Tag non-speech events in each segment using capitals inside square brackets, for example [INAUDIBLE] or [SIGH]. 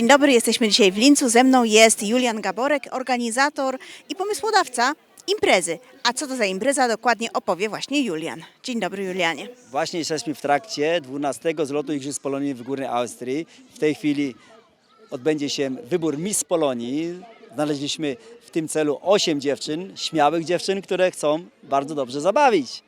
Dzień dobry, jesteśmy dzisiaj w Lincu. Ze mną jest Julian Gaborek, organizator i pomysłodawca imprezy. A co to za impreza dokładnie opowie właśnie Julian. Dzień dobry Julianie. Właśnie jesteśmy w trakcie 12 zlotu Igrzysk Polonii w Górnej Austrii. W tej chwili odbędzie się wybór Miss Polonii. Znaleźliśmy w tym celu 8 dziewczyn, śmiałych dziewczyn, które chcą bardzo dobrze zabawić.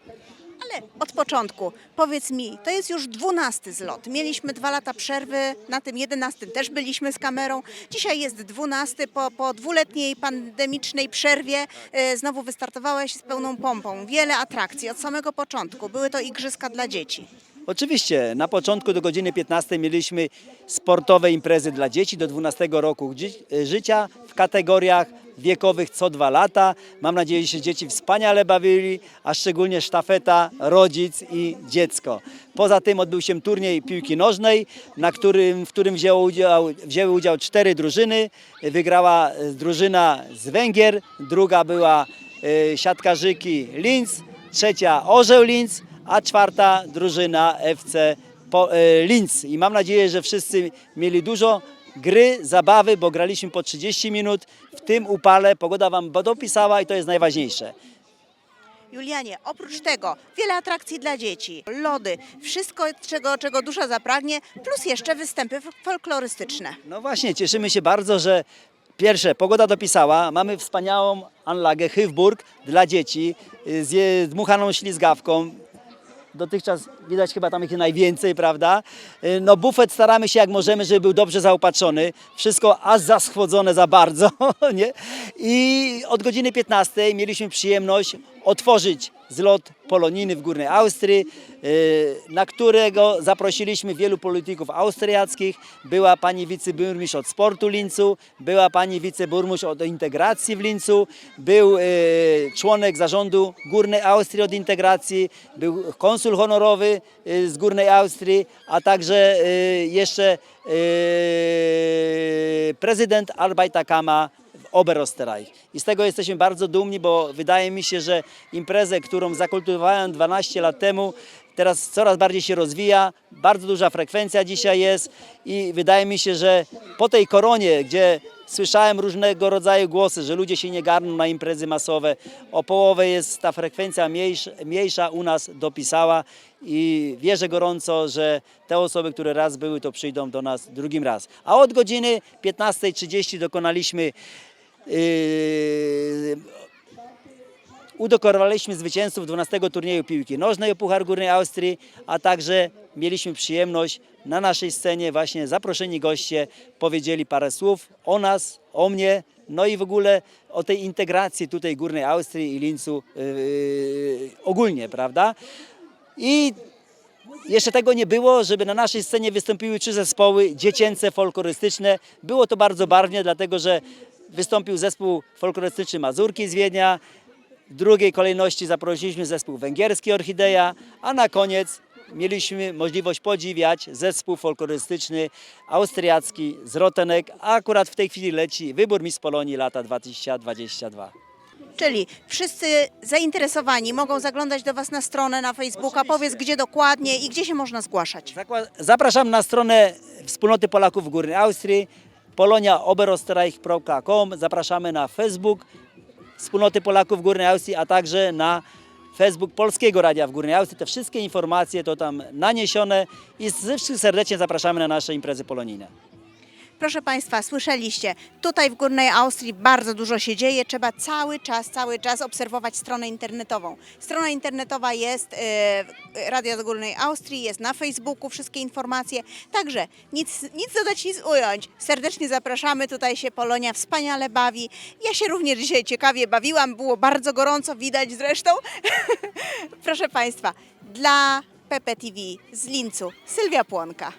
Ale od początku powiedz mi, to jest już dwunasty zlot. Mieliśmy dwa lata przerwy, na tym jedenastym też byliśmy z kamerą. Dzisiaj jest dwunasty, po, po dwuletniej pandemicznej przerwie e, znowu wystartowałeś z pełną pompą. Wiele atrakcji od samego początku. Były to igrzyska dla dzieci. Oczywiście na początku do godziny 15 mieliśmy sportowe imprezy dla dzieci do 12 roku ży- życia w kategoriach wiekowych co dwa lata. Mam nadzieję, że dzieci wspaniale bawili, a szczególnie sztafeta, rodzic i dziecko. Poza tym odbył się turniej piłki nożnej, na którym, w którym wzięło udział, wzięły udział cztery drużyny. Wygrała e, drużyna z Węgier, druga była e, siatkarzyki Linz, trzecia Orzeł Linz, a czwarta drużyna FC po, e, Linz. I mam nadzieję, że wszyscy mieli dużo gry, zabawy, bo graliśmy po 30 minut. W tym upale pogoda Wam dopisała i to jest najważniejsze. Julianie, oprócz tego wiele atrakcji dla dzieci, lody, wszystko, czego, czego dusza zapragnie, plus jeszcze występy folklorystyczne. No właśnie, cieszymy się bardzo, że pierwsze, pogoda dopisała. Mamy wspaniałą anlagę Hywburg dla dzieci y, z dmuchaną ślizgawką. Dotychczas widać chyba tam ich najwięcej, prawda? Y, No bufet staramy się jak możemy, żeby był dobrze zaopatrzony. Wszystko aż zaschłodzone za bardzo, [LAUGHS] nie? I od godziny 15 mieliśmy przyjemność otworzyć zlot polonijny w Górnej Austrii, y, na którego zaprosiliśmy wielu polityków austriackich. Była pani wiceburmistrz od sportu Lincu, była pani wiceburmistrz od integracji w Lincu, był y, członek zarządu Górnej Austrii od integracji, był konsul honorowy y, z Górnej Austrii, a także jeszcze prezydent Arbeiterkammer w Oberösterreich. I z tego jesteśmy bardzo dumni, bo wydaje mi się, że imprezę, którą zakultywowałem 12 lat temu, teraz coraz bardziej się rozwija, bardzo duża frekwencja dzisiaj jest i wydaje mi się, że po tej koronie, gdzie słyszałem różnego rodzaju głosy, że ludzie się nie garną na imprezy masowe, o połowę jest ta frekwencja mniejsza, mniejsza u nas dopisała i wierzę gorąco, że te osoby, które raz były, to przyjdą do nas drugim raz. A od godziny 15.30 dokonaliśmy Yy, udekorowaliśmy zwycięzców 12 turnieju piłki nożnej o Puchar Górnej Austrii, a także mieliśmy przyjemność na naszej scenie właśnie zaproszeni goście powiedzieli parę słów o nas, o mnie, no i w ogóle o tej integracji tutaj Górnej Austrii i Lincu yy, ogólnie, prawda? I jeszcze tego nie było, żeby na naszej scenie wystąpiły trzy zespoły dziecięce, folklorystyczne. Było to bardzo barwnie, dlatego że wystąpił zespół folklorystyczny Mazurki z Wiednia, w drugiej kolejności zaprosiliśmy zespół węgierski Orchideja, a na koniec mieliśmy możliwość podziwiać zespół folklorystyczny austriacki z Rotenek, a akurat w tej chwili leci wybór Miss Polonii lata 2022. Czyli wszyscy zainteresowani mogą zaglądać do Was na stronę, na Facebooka. Powiedz, gdzie dokładnie i gdzie się można zgłaszać. Zapraszam na stronę Wspólnoty Polaków w Górnej Austrii, poloniaoberosterreich.com. Zapraszamy na Facebook Wspólnoty Polaków w Górnej Austrii, a także na Facebook Polskiego Radia w Górnej Austrii. Te wszystkie informacje to tam naniesione i wszystkich serdecznie zapraszamy na nasze imprezy polonijne. Proszę Państwa, słyszeliście, tutaj w Górnej Austrii bardzo dużo się dzieje. Trzeba cały czas, cały czas obserwować stronę internetową. Strona internetowa jest Radia do Górnej Austrii, jest na Facebooku, wszystkie informacje. Także nic, nic dodać, nic ująć. Serdecznie zapraszamy, tutaj się Polonia wspaniale bawi. Ja się również dzisiaj ciekawie bawiłam, było bardzo gorąco, widać zresztą. [LAUGHS] Proszę Państwa, dla PPTV z Lincu, Sylwia Płonka.